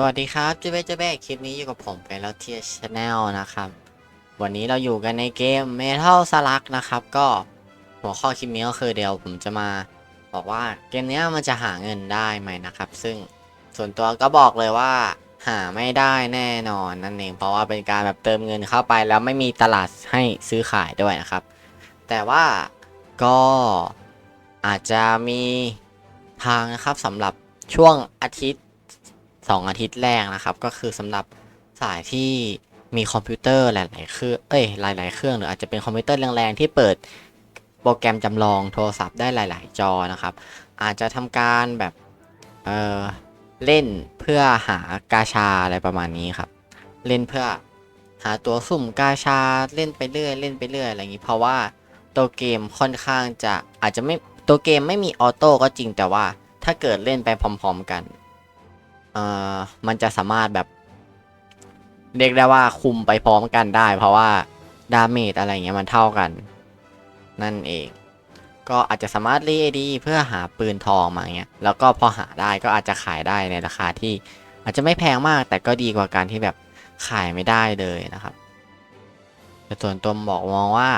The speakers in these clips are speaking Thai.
สวัสดีครับจูเบจูเบคลิปนี้อยู่กับผมไปแล้วเทียชแนลนะครับ วันนี้เราอยู่กันในเกม Metal Slug นะครับ ก็หัวข้อคลิปนี้ก็คือเดี๋ยวผมจะมา บอกว่าเกมเนี้ยมันจะหาเงินได้ไหมนะครับ ซึ่งส่วนตัวก็บอกเลยว่า หาไม่ได้แน่นอนนั่นเอง เพราะว่าเป็นการแบบเติมเงินเข้าไปแล้วไม่มีตลาดให้ซื้อขายด้วยนะครับ แต่ว่าก็อาจจะมีทางนะครับสำหรับช่วงอาทิตย์ สองอาทิตย์แรกนะครับ ก็คือสำหรับสายที่มีคอมพิวเตอร์หลายๆเครื่องเอ้ยหลายๆเครื่องหรืออาจจะเป็นคอมพิวเตอร์แรงๆที่เปิดโปรแกรมจำลองโทรศัพท์ได้หลาย ๆ จอนะครับ อาจจะทำการแบบเออเล่นเพื่อหากาชาอะไรประมาณนี้ครับ เล่นเพื่อหาตัวสุ่มกาชาเล่นไปเรื่อยเล่นไปเรื่อยอะไรอย่างนี้ เพราะว่าตัวเกมค่อนข้างจะอาจจะไม่ตัวเกมไม่มีออโต้ก็จริงแต่ว่าถ้าเกิดเล่นไปพร้อม ๆ กัน อ่อมันจะสามารถแบบ เรียกได้ว่าคุมไปพร้อมกันได้ เพราะว่าดาเมจอะไรเงี้ยมันเท่ากัน นั่นเอง ก็อาจจะสามารถรีดีเพื่อหาปืนทองมาเงี้ยแล้วก็พอหาได้ก็อาจจะขายได้ในราคาที่อาจจะไม่แพงมากแต่ก็ดีกว่าการที่แบบขายไม่ได้เลยนะครับแต่ส่วนตัวบอกมองว่า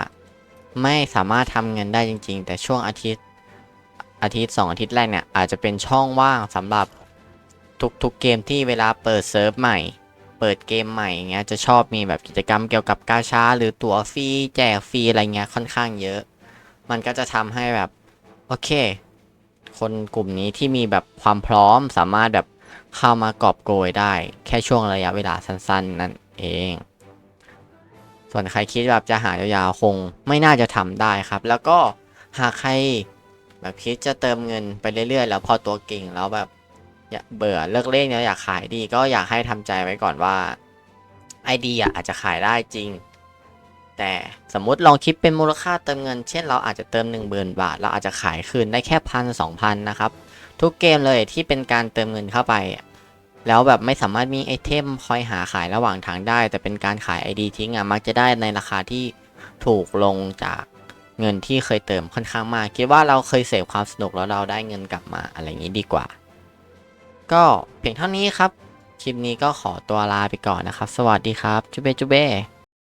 ไม่สามารถทำเงินได้จริง ๆ แต่ช่วงอาทิตย์อาทิตย์สองอาทิตย์แรกเนี่ยอาจจะเป็นช่องว่างสำหรับ ทุกๆเกมที่เวลาเปิดเซิร์ฟใหม่ เปิดเกมใหม่เงี้ยจะชอบมีแบบกิจกรรมเกี่ยวกับกาชาหรือตั๋วฟรีแจกฟรีอะไรเงี้ยค่อนข้างเยอะ มันก็จะทำให้แบบโอเค คนกลุ่มนี้ที่มีแบบความพร้อมสามารถแบบเข้ามากอบโกยได้ แค่ช่วงระยะเวลาสั้น ๆ นั่นเอง ส่วนใครคิดแบบจะหายาวๆคงไม่น่าจะทำได้ครับ แล้วก็หากใครแบบคิดจะเติมเงินไปเรื่อยๆ แล้วพอตัวเก่งแล้วแบบ อยากเบื่อเลิกเล่นแล้วอยากขายดีก็อยากให้ทำใจไว้ก่อนว่าไอเดียอาจจะขายได้จริง แต่สมมุติลองคิดเป็นมูลค่าเติมเงิน เช่นเราอาจจะเติม 1 0,000 บาท เราอาจจะขายคืนได้แค่พันสองพันนะครับ ทุกเกมเลยที่เป็นการเติมเงินเข้าไป แล้วแบบไม่สามารถมีไอเทมคอยหาขายระหว่างทางได้ แต่เป็นการขาย ID ทิ้งอะมักจะได้ในราคาที่ถูกลงจากเงินที่เคยเติมค่อนข้างมาก คิดว่าเราเคยเสพความสนุกแล้วเราได้เงินกลับมาอะไรอย่างนี้ดีกว่า ก็เพียงเท่านี้ครับ คลิปนี้ก็ขอตัวลาไปก่อนนะครับ สวัสดีครับ จุเบจุเบ